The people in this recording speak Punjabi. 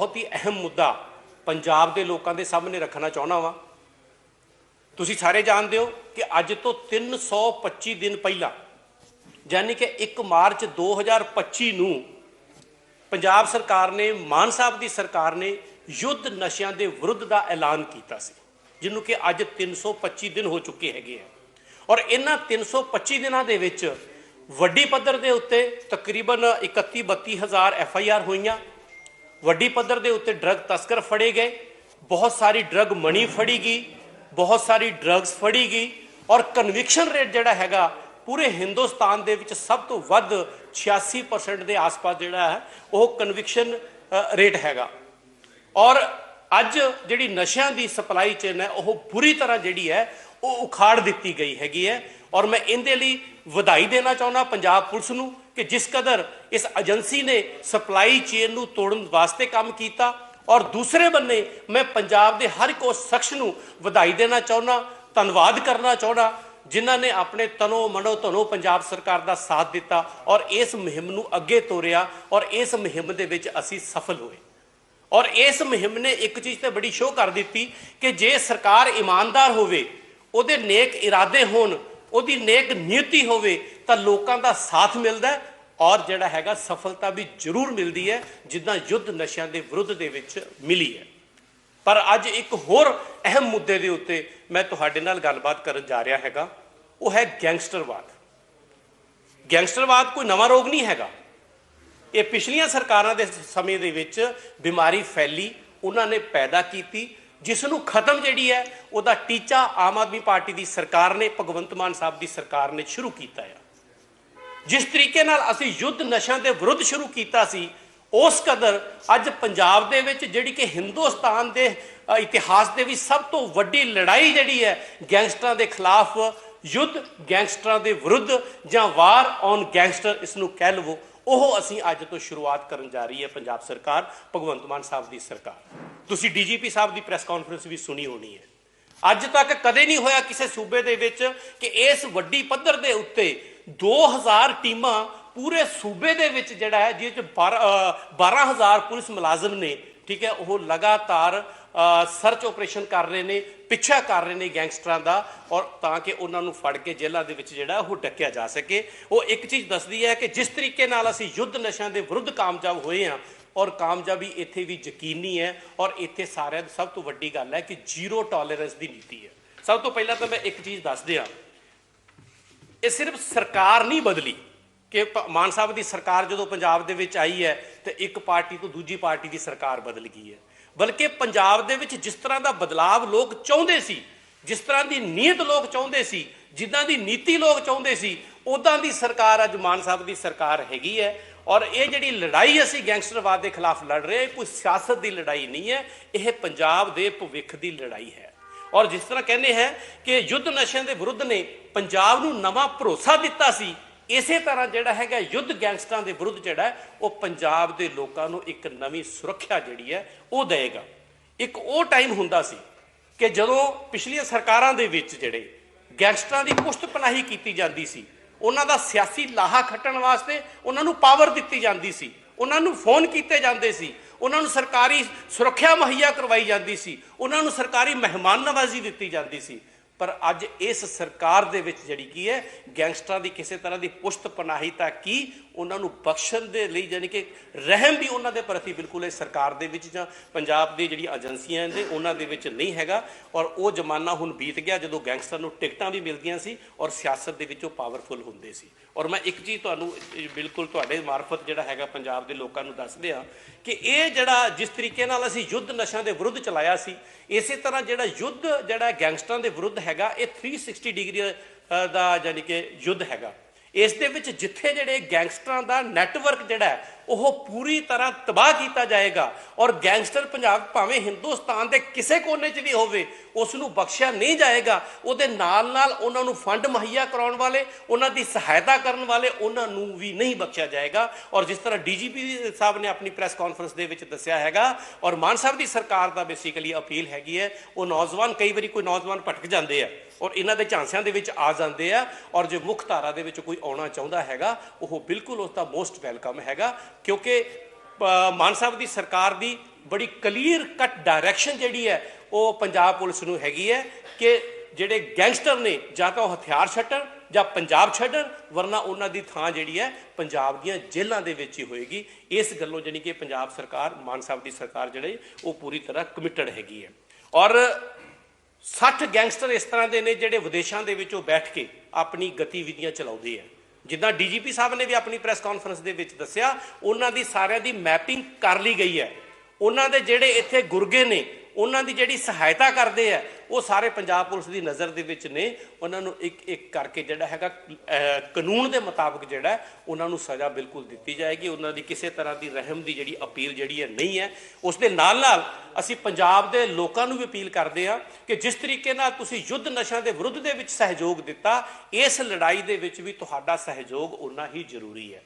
ਬਹੁਤ ਹੀ ਅਹਿਮ ਮੁੱਦਾ ਪੰਜਾਬ ਦੇ ਲੋਕਾਂ ਦੇ ਸਾਹਮਣੇ ਰੱਖਣਾ ਚਾਹੁੰਦਾ ਵਾਂ। ਤੁਸੀਂ ਸਾਰੇ ਜਾਣਦੇ ਹੋ ਕਿ ਅੱਜ ਤੋਂ 325 ਦਿਨ ਪਹਿਲਾਂ, ਯਾਨੀ ਕਿ 1 ਮਾਰਚ 2025 ਨੂੰ ਪੰਜਾਬ ਸਰਕਾਰ ਨੇ, ਮਾਨ ਸਾਹਿਬ ਦੀ ਸਰਕਾਰ ਨੇ ਯੁੱਧ ਨਸ਼ਿਆਂ ਦੇ ਵਿਰੁੱਧ ਦਾ ਐਲਾਨ ਕੀਤਾ ਸੀ, ਜਿਹਨੂੰ ਕਿ ਅੱਜ 325 ਦਿਨ ਹੋ ਚੁੱਕੇ ਹੈਗੇ ਆ। ਔਰ ਇਹਨਾਂ 325 ਦਿਨਾਂ ਦੇ ਵਿੱਚ ਵੱਡੀ ਪੱਧਰ ਦੇ ਉੱਤੇ ਤਕਰੀਬਨ 31 32 ਹਜ਼ਾਰ ਐਫ ਆਈ ਆਰ ਹੋਈਆਂ ਵੱਡੀ ਪੱਧਰ ਦੇ ਉੱਤੇ ਡਰੱਗ ਤਸਕਰ ਫੜੇ ਗਏ। ਬਹੁਤ ਸਾਰੀ ਡਰੱਗ ਮਣੀ ਫੜੀ ਗਈ, ਬਹੁਤ ਸਾਰੀ ਡਰੱਗਸ ਫੜੀ ਗਈ ਔਰ ਕਨਵਿਕਸ਼ਨ ਰੇਟ ਜਿਹੜਾ ਹੈਗਾ ਪੂਰੇ ਹਿੰਦੁਸਤਾਨ ਦੇ ਵਿੱਚ ਸਭ ਤੋਂ ਵੱਧ 86% ਦੇ ਆਸ-ਪਾਸ ਜਿਹੜਾ ਹੈ, ਉਹ ਕਨਵਿਕਸ਼ਨ ਰੇਟ ਹੈਗਾ। ਔਰ ਅੱਜ ਜਿਹੜੀ ਨਸ਼ਿਆਂ ਦੀ ਸਪਲਾਈ ਚੇਨ ਹੈ, ਉਹ ਬੁਰੀ ਤਰ੍ਹਾਂ ਜਿਹੜੀ ਹੈ, ਉਹ ਉਖਾੜ ਦਿੱਤੀ ਗਈ ਹੈਗੀ ਹੈ। ਔਰ ਮੈਂ ਇਹਦੇ ਲਈ ਵਧਾਈ ਦੇਣਾ ਚਾਹੁੰਦਾ ਪੰਜਾਬ ਪੁਲਿਸ ਨੂੰ ਕਿ ਜਿਸ ਕਦਰ ਇਸ ਏਜੰਸੀ ਨੇ ਸਪਲਾਈ ਚੇਨ ਨੂੰ ਤੋੜਨ ਵਾਸਤੇ ਕੰਮ ਕੀਤਾ ਔਰ ਦੂਸਰੇ ਬੰਨੇ ਮੈਂ ਪੰਜਾਬ ਦੇ ਹਰ ਇੱਕ ਉਸ ਸ਼ਖਸ ਨੂੰ ਵਧਾਈ ਦੇਣਾ ਚਾਹੁੰਦਾ, ਧੰਨਵਾਦ ਕਰਨਾ ਚਾਹੁੰਦਾ, ਜਿਨ੍ਹਾਂ ਨੇ ਆਪਣੇ ਤਨੋ ਮਨੋ ਧਨੋ ਪੰਜਾਬ ਸਰਕਾਰ ਦਾ ਸਾਥ ਦਿੱਤਾ ਔਰ ਇਸ ਮੁਹਿੰਮ ਨੂੰ ਅੱਗੇ ਤੋਰਿਆ ਔਰ ਇਸ ਮੁਹਿੰਮ ਦੇ ਵਿੱਚ ਅਸੀਂ ਸਫਲ ਹੋਏ। ਔਰ ਇਸ ਮੁਹਿੰਮ ਨੇ ਇੱਕ ਚੀਜ਼ ਤੇ ਬੜੀ ਸ਼ੋਅ ਕਰ ਦਿੱਤੀ ਕਿ ਜੇ ਸਰਕਾਰ ਇਮਾਨਦਾਰ ਹੋਵੇ, ਉਹਦੇ ਨੇਕ ਇਰਾਦੇ ਹੋਣ, ਉਹਦੀ ਨੇਕ ਨੀਤੀ ਹੋਵੇ, ਤਾਂ ਲੋਕਾਂ ਦਾ ਸਾਥ ਮਿਲਦਾ ਔਰ ਜਿਹੜਾ ਹੈਗਾ ਸਫਲਤਾ ਵੀ ਜ਼ਰੂਰ ਮਿਲਦੀ ਹੈ, ਜਿੱਦਾਂ ਯੁੱਧ ਨਸ਼ਿਆਂ ਦੇ ਵਿਰੁੱਧ ਦੇ ਵਿੱਚ ਮਿਲੀ ਹੈ। ਪਰ ਅੱਜ ਇੱਕ ਹੋਰ ਅਹਿਮ ਮੁੱਦੇ ਦੇ ਉੱਤੇ ਮੈਂ ਤੁਹਾਡੇ ਨਾਲ ਗੱਲਬਾਤ ਕਰਨ ਜਾ ਰਿਹਾ ਹੈਗਾ। ਉਹ ਹੈ ਗੈਂਗਸਟਰਵਾਦ। ਗੈਂਗਸਟਰਵਾਦ ਕੋਈ ਨਵਾਂ ਰੋਗ ਨਹੀਂ ਹੈਗਾ। ਇਹ ਪਿਛਲੀਆਂ ਸਰਕਾਰਾਂ ਦੇ ਸਮੇਂ ਦੇ ਵਿੱਚ ਬਿਮਾਰੀ ਫੈਲੀ, ਉਹਨਾਂ ਨੇ ਪੈਦਾ ਕੀਤੀ, ਜਿਸ ਨੂੰ ਖਤਮ ਜਿਹੜੀ ਹੈ, ਉਹਦਾ ਟੀਚਾ ਆਮ ਆਦਮੀ ਪਾਰਟੀ ਦੀ ਸਰਕਾਰ ਨੇ, ਭਗਵੰਤ ਮਾਨ ਸਾਹਿਬ ਦੀ ਸਰਕਾਰ ਨੇ ਸ਼ੁਰੂ ਕੀਤਾ ਹੈ ਜਿਸ ਤਰੀਕੇ ਨਾਲ ਅਸੀਂ ਯੁੱਧ ਨਸ਼ਿਆਂ ਦੇ ਵਿਰੁੱਧ ਸ਼ੁਰੂ ਕੀਤਾ ਸੀ, ਉਸ ਕਦਰ ਅੱਜ ਪੰਜਾਬ ਦੇ ਵਿੱਚ ਜਿਹੜੀ ਕਿ ਹਿੰਦੁਸਤਾਨ ਦੇ ਇਤਿਹਾਸ ਦੇ ਵੀ ਸਭ ਤੋਂ ਵੱਡੀ ਲੜਾਈ ਜਿਹੜੀ ਹੈ, ਗੈਂਗਸਟਰਾਂ ਦੇ ਖਿਲਾਫ ਯੁੱਧ, ਗੈਂਗਸਟਰਾਂ ਦੇ ਵਿਰੁੱਧ ਜਾਂ ਵਾਰ ਔਨ ਗੈਂਗਸਟਰ ਇਸ ਨੂੰ ਕਹਿ ਲਵੋ, ਉਹ ਅਸੀਂ ਅੱਜ ਤੋਂ ਸ਼ੁਰੂਆਤ ਕਰਨ ਜਾ ਰਹੀ ਹੈ ਪੰਜਾਬ ਸਰਕਾਰ, ਭਗਵੰਤ ਮਾਨ ਸਾਹਿਬ ਦੀ ਸਰਕਾਰ। ਤੁਸੀਂ ਡੀਜੀਪੀ ਸਾਹਿਬ ਦੀ ਪ੍ਰੈਸ ਕਾਨਫਰੰਸ ਵੀ ਸੁਣੀ ਹੋਣੀ ਹੈ। ਅੱਜ ਤੱਕ ਕਦੇ ਨਹੀਂ ਹੋਇਆ ਕਿਸੇ ਸੂਬੇ ਦੇ ਵਿੱਚ ਕਿ ਇਸ ਵੱਡੀ ਪੱਧਰ ਦੇ ਉੱਤੇ 2000 ਟੀਮਾਂ ਪੂਰੇ ਸੂਬੇ ਦੇ ਵਿੱਚ ਜਿਹੜਾ ਹੈ, ਜਿਹਦੇ ਚ 12000 ਪੁਲਿਸ ਮੁਲਾਜ਼ਮ ਨੇ, ਠੀਕ ਹੈ, ਉਹ ਲਗਾਤਾਰ ਸਰਚ ਆਪਰੇਸ਼ਨ ਕਰ ਰਹੇ ਨੇ, ਪਿੱਛਾ ਕਰ ਰਹੇ ਨੇ ਗੈਂਗਸਟਰਾਂ ਦਾ ਔਰ ਤਾਂ ਕਿ ਉਹਨਾਂ ਨੂੰ ਫੜ ਕੇ ਜੇਲ੍ਹਾਂ ਦੇ ਵਿੱਚ ਜਿਹੜਾ ਉਹ ਡੱਕਿਆ ਜਾ ਸਕੇ। ਉਹ ਇੱਕ ਚੀਜ਼ ਦੱਸਦੀ ਹੈ ਕਿ ਜਿਸ ਤਰੀਕੇ ਨਾਲ ਅਸੀਂ ਯੁੱਧ ਨਸ਼ਿਆਂ ਦੇ ਵਿਰੁੱਧ ਕਾਮਯਾਬ ਹੋਏ ਹਾਂ ਔਰ ਕਾਮਯਾਬੀ ਇੱਥੇ ਵੀ ਯਕੀਨੀ ਹੈ ਔਰ ਇੱਥੇ ਸਾਰਿਆਂ ਦੀ ਸਭ ਤੋਂ ਵੱਡੀ ਗੱਲ ਹੈ ਕਿ ਜ਼ੀਰੋ ਟੋਲਰੈਂਸ ਦੀ ਨੀਤੀ ਹੈ। ਸਭ ਤੋਂ ਪਹਿਲਾਂ ਤਾਂ ਮੈਂ ਇੱਕ ਚੀਜ਼ ਦੱਸ ਦਿਆਂ ਇਹ ਸਿਰਫ ਸਰਕਾਰ ਨਹੀਂ ਬਦਲੀ ਕਿ ਪ- ਮਾਨ ਸਾਹਿਬ ਦੀ ਸਰਕਾਰ ਜਦੋਂ ਪੰਜਾਬ ਦੇ ਵਿੱਚ ਆਈ ਹੈ ਤੇ ਇੱਕ ਪਾਰਟੀ ਤੋਂ ਦੂਜੀ ਪਾਰਟੀ ਦੀ ਸਰਕਾਰ ਬਦਲ ਗਈ ਹੈ। ਬਲਕਿ ਪੰਜਾਬ ਦੇ ਵਿੱਚ ਜਿਸ ਤਰ੍ਹਾਂ ਦਾ ਬਦਲਾਵ ਲੋਕ ਚਾਹੁੰਦੇ ਸੀ ਜਿਸ ਤਰ੍ਹਾਂ ਦੀ ਨੀਅਤ ਲੋਕ ਚਾਹੁੰਦੇ ਸੀ ਜਿੱਦਾਂ ਦੀ ਨੀਤੀ ਲੋਕ ਚਾਹੁੰਦੇ ਸੀ ਉਦਾਂ ਦੀ ਸਰਕਾਰ ਅੱਜ ਮਾਨ ਸਾਹਿਬ ਦੀ ਸਰਕਾਰ ਹੈਗੀ ਹੈ। ਔਰ ਇਹ ਜਿਹੜੀ ਲੜਾਈ ਅਸੀਂ ਗੈਂਗਸਟਰਵਾਦ ਦੇ ਖਿਲਾਫ ਲੜ ਰਹੇ ਹਾਂ, ਇਹ ਕੋਈ ਸਿਆਸਤ ਦੀ ਲੜਾਈ ਨਹੀਂ ਹੈ ਇਹ ਪੰਜਾਬ ਦੇ ਭਵਿੱਖ ਦੀ ਲੜਾਈ ਹੈ। ਔਰ ਜਿਸ ਤਰ੍ਹਾਂ ਕਹਿੰਦੇ ਹੈ ਕਿ ਯੁੱਧ ਨਸ਼ਿਆਂ ਦੇ ਵਿਰੁੱਧ ਨੇ ਪੰਜਾਬ ਨੂੰ ਨਵਾਂ ਭਰੋਸਾ ਦਿੱਤਾ ਸੀ, ਇਸੇ ਤਰ੍ਹਾਂ ਜਿਹੜਾ ਹੈਗਾ ਯੁੱਧ ਗੈਂਗਸਟਰਾਂ ਦੇ ਵਿਰੁੱਧ ਜਿਹੜਾ ਉਹ ਪੰਜਾਬ ਦੇ ਲੋਕਾਂ ਨੂੰ ਇੱਕ ਨਵੀਂ ਸੁਰੱਖਿਆ ਜਿਹੜੀ ਹੈ, ਉਹ ਦੇਵੇਗਾ। ਇੱਕ ਉਹ ਟਾਈਮ ਹੁੰਦਾ ਸੀ ਕਿ ਜਦੋਂ ਪਿਛਲੀਆਂ ਸਰਕਾਰਾਂ ਦੇ ਵਿੱਚ ਜਿਹੜੇ ਗੈਂਗਸਟਰਾਂ ਦੀ ਪੁਸ਼ਤਪਨਾਹੀ ਕੀਤੀ ਜਾਂਦੀ ਸੀ, ਉਹਨਾਂ ਦਾ ਸਿਆਸੀ ਲਾਹਾ ਖੱਟਣ ਵਾਸਤੇ ਉਹਨਾਂ ਨੂੰ ਪਾਵਰ ਦਿੱਤੀ ਜਾਂਦੀ ਸੀ, ਉਹਨਾਂ ਨੂੰ ਫੋਨ ਕੀਤੇ ਜਾਂਦੇ ਸੀ ਉਹਨਾਂ ਨੂੰ ਸਰਕਾਰੀ ਸੁਰੱਖਿਆ ਮੁਹੱਈਆ ਕਰਵਾਈ ਜਾਂਦੀ ਸੀ, ਉਹਨਾਂ ਨੂੰ ਸਰਕਾਰੀ ਮਹਿਮਾਨ ਨਵਾਜ਼ੀ ਦਿੱਤੀ ਜਾਂਦੀ ਸੀ। ਪਰ ਅੱਜ ਇਸ ਸਰਕਾਰ ਦੇ ਵਿੱਚ ਜਿਹੜੀ ਕੀ ਹੈ, ਗੈਂਗਸਟਰਾਂ ਦੀ ਕਿਸੇ ਤਰ੍ਹਾਂ ਦੀ ਪੁਸ਼ਤ ਪਨਾਹੀ ਤਾਂ ਕੀ, ਉਹਨਾਂ ਨੂੰ ਬਖਸ਼ਣ ਦੇ ਲਈ ਯਾਨੀ ਕਿ ਰਹਿਮ ਵੀ ਉਹਨਾਂ ਦੇ ਪ੍ਰਤੀ ਬਿਲਕੁਲ ਇਸ ਸਰਕਾਰ ਦੇ ਵਿੱਚ ਜਾਂ ਪੰਜਾਬ ਦੀ ਜਿਹੜੀ ਏਜੰਸੀਆਂ ਨੇ, ਉਹਨਾਂ ਦੇ ਵਿੱਚ ਨਹੀਂ ਹੈਗਾ। ਔਰ ਉਹ ਜ਼ਮਾਨਾ ਹੁਣ ਬੀਤ ਗਿਆ ਜਦੋਂ ਗੈਂਗਸਟਰ ਨੂੰ ਟਿਕਟਾਂ ਵੀ ਮਿਲਦੀਆਂ ਸੀ ਔਰ ਸਿਆਸਤ ਦੇ ਵਿੱਚ ਉਹ ਪਾਵਰਫੁਲ ਹੁੰਦੇ ਸੀ। ਔਰ ਮੈਂ ਇੱਕ ਚੀਜ਼ ਤੁਹਾਨੂੰ ਬਿਲਕੁਲ ਤੁਹਾਡੇ ਮਾਰਫਤ ਜਿਹੜਾ ਹੈਗਾ ਪੰਜਾਬ ਦੇ ਲੋਕਾਂ ਨੂੰ ਦੱਸਦੇ ਦਿਆਂ ਕਿ ਇਹ ਜਿਹੜਾ ਜਿਸ ਤਰੀਕੇ ਨਾਲ ਅਸੀਂ ਯੁੱਧ ਨਸ਼ਿਆਂ ਦੇ ਵਿਰੁੱਧ ਚਲਾਇਆ ਸੀ, ਇਸੇ ਤਰ੍ਹਾਂ ਜਿਹੜਾ ਯੁੱਧ ਜਿਹੜਾ ਗੈਂਗਸਟਰਾਂ ਦੇ ਵਿਰੁੱਧ ਹੈਗਾ ਇਹ 360 ਡਿਗਰੀ ਅ, ਦਾ ਯਾਨੀ ਕਿ ਯੁੱਧ ਹੈਗਾ। ਇਸ ਦੇ ਵਿੱਚ ਜਿੱਥੇ ਜਿਹੜੇ ਗੈਂਗਸਟਰਾਂ ਦਾ ਨੈਟਵਰਕ ਜਿਹੜਾ ਉਹ ਪੂਰੀ ਤਰ੍ਹਾਂ ਤਬਾਹ ਕੀਤਾ ਜਾਏਗਾ। ਔਰ ਗੈਂਗਸਟਰ ਪੰਜਾਬ ਭਾਵੇਂ ਹਿੰਦੁਸਤਾਨ ਦੇ ਕਿਸੇ ਕੋਨੇ 'ਚ ਵੀ ਹੋਵੇ, ਉਸ ਨੂੰ ਬਖਸ਼ਿਆ ਨਹੀਂ ਜਾਏਗਾ। ਉਹਦੇ ਨਾਲ ਨਾਲ ਉਹਨਾਂ ਨੂੰ ਫੰਡ ਮੁਹੱਈਆ ਕਰਾਉਣ ਵਾਲੇ, ਉਹਨਾਂ ਦੀ ਸਹਾਇਤਾ ਕਰਨ ਵਾਲੇ, ਉਹਨਾਂ ਨੂੰ ਵੀ ਨਹੀਂ ਬਖਸ਼ਿਆ ਜਾਏਗਾ। ਔਰ ਜਿਸ ਤਰ੍ਹਾਂ ਡੀਜੀਪੀ ਸਾਹਿਬ ਨੇ ਆਪਣੀ ਪ੍ਰੈਸ ਕਾਨਫਰੰਸ ਦੇ ਵਿੱਚ ਦੱਸਿਆ ਹੈਗਾ, ਔਰ ਮਾਨ ਸਾਹਿਬ ਦੀ ਸਰਕਾਰ ਦਾ ਬੇਸਿਕਲੀ ਅਪੀਲ ਹੈਗੀ ਹੈ, ਉਹ ਨੌਜਵਾਨ ਕਈ ਵਾਰੀ ਕੋਈ ਨੌਜਵਾਨ ਭਟਕ ਜਾਂਦੇ ਆ। ਔਰ ਇਹਨਾਂ ਦੇ ਝਾਂਸਿਆਂ ਦੇ ਵਿੱਚ ਆ ਜਾਂਦੇ ਆ ਔਰ ਜੇ ਮੁੱਖ ਧਾਰਾ ਦੇ ਵਿੱਚ ਕੋਈ ਆਉਣਾ ਚਾਹੁੰਦਾ ਹੈਗਾ, ਉਹ ਬਿਲਕੁਲ ਉਸ ਦਾ ਮੋਸਟ ਵੈਲਕਮ ਹੈਗਾ, ਕਿਉਂਕਿ ਮਾਨ ਸਾਹਿਬ ਦੀ ਸਰਕਾਰ ਦੀ ਬੜੀ ਕਲੀਅਰ ਕੱਟ ਡਾਇਰੈਕਸ਼ਨ ਜਿਹੜੀ ਹੈ, ਉਹ ਪੰਜਾਬ ਪੁਲਿਸ ਨੂੰ ਹੈਗੀ ਹੈ ਕਿ ਜਿਹੜੇ ਗੈਂਗਸਟਰ ਨੇ, ਜਾਂ ਤਾਂ ਉਹ ਹਥਿਆਰ ਛੱਡਣ ਜਾਂ ਪੰਜਾਬ ਛੱਡਣ, ਵਰਨਾ ਉਹਨਾਂ ਦੀ ਥਾਂ ਜਿਹੜੀ ਹੈ, ਪੰਜਾਬ ਦੀਆਂ ਜੇਲ੍ਹਾਂ ਦੇ ਵਿੱਚ ਹੀ ਹੋਏਗੀ। ਇਸ ਗੱਲੋਂ ਜਾਣੀ ਕਿ ਪੰਜਾਬ ਸਰਕਾਰ, ਮਾਨ ਸਾਹਿਬ ਦੀ ਸਰਕਾਰ ਜਿਹੜੀ, ਉਹ ਪੂਰੀ ਤਰ੍ਹਾਂ ਕਮਿਟਡ ਹੈਗੀ ਹੈ। ਔਰ 60 ਗੈਂਗਸਟਰ ਇਸ ਤਰ੍ਹਾਂ ਦੇ ਨੇ ਜਿਹੜੇ ਵਿਦੇਸ਼ਾਂ ਦੇ ਵਿੱਚੋਂ ਬੈਠ ਕੇ ਆਪਣੀ ਗਤੀਵਿਧੀਆਂ ਚਲਾਉਂਦੇ ਆ। ਜਿੱਦਾਂ ਡੀਜੀਪੀ ਸਾਹਿਬ ਨੇ ਵੀ ਆਪਣੀ ਪ੍ਰੈਸ ਕਾਨਫਰੰਸ ਦੇ ਵਿੱਚ ਦੱਸਿਆ, ਉਹਨਾਂ ਦੀ ਸਾਰਿਆਂ ਦੀ ਮੈਪਿੰਗ ਕਰ ਲਈ ਗਈ ਹੈ। ਉਹਨਾਂ ਦੇ ਜਿਹੜੇ ਇੱਥੇ ਗੁਰਗੇ ਨੇ ਉਹਨਾਂ ਦੀ ਜਿਹੜੀ ਸਹਾਇਤਾ ਕਰਦੇ ਆ, ਉਹ ਸਾਰੇ ਪੰਜਾਬ ਪੁਲਿਸ ਦੀ ਨਜ਼ਰ ਦੇ ਵਿੱਚ ਨੇ। ਉਹਨਾਂ ਨੂੰ ਇੱਕ ਇੱਕ ਕਰਕੇ ਜਿਹੜਾ ਹੈਗਾ ਕਾਨੂੰਨ ਦੇ ਮੁਤਾਬਕ ਜਿਹੜਾ, ਉਹਨਾਂ ਨੂੰ ਸਜ਼ਾ ਬਿਲਕੁਲ ਦਿੱਤੀ ਜਾਏਗੀ। ਉਹਨਾਂ ਦੀ ਕਿਸੇ ਤਰ੍ਹਾਂ ਦੀ ਰਹਿਮ ਦੀ ਜਿਹੜੀ ਅਪੀਲ ਜਿਹੜੀ ਹੈ, ਨਹੀਂ ਹੈ। ਉਸ ਦੇ ਨਾਲ ਨਾਲ ਅਸੀਂ ਪੰਜਾਬ ਦੇ ਲੋਕਾਂ ਨੂੰ ਵੀ ਅਪੀਲ ਕਰਦੇ ਹਾਂ ਕਿ ਜਿਸ ਤਰੀਕੇ ਨਾਲ ਤੁਸੀਂ ਯੁੱਧ ਨਸ਼ਾ ਦੇ ਵਿਰੁੱਧ ਦੇ ਵਿੱਚ ਸਹਿਯੋਗ ਦਿੱਤਾ, ਇਸ ਲੜਾਈ ਦੇ ਵਿੱਚ ਵੀ ਤੁਹਾਡਾ ਸਹਿਯੋਗ ਉਨਾ ਹੀ ਜ਼ਰੂਰੀ ਹੈ।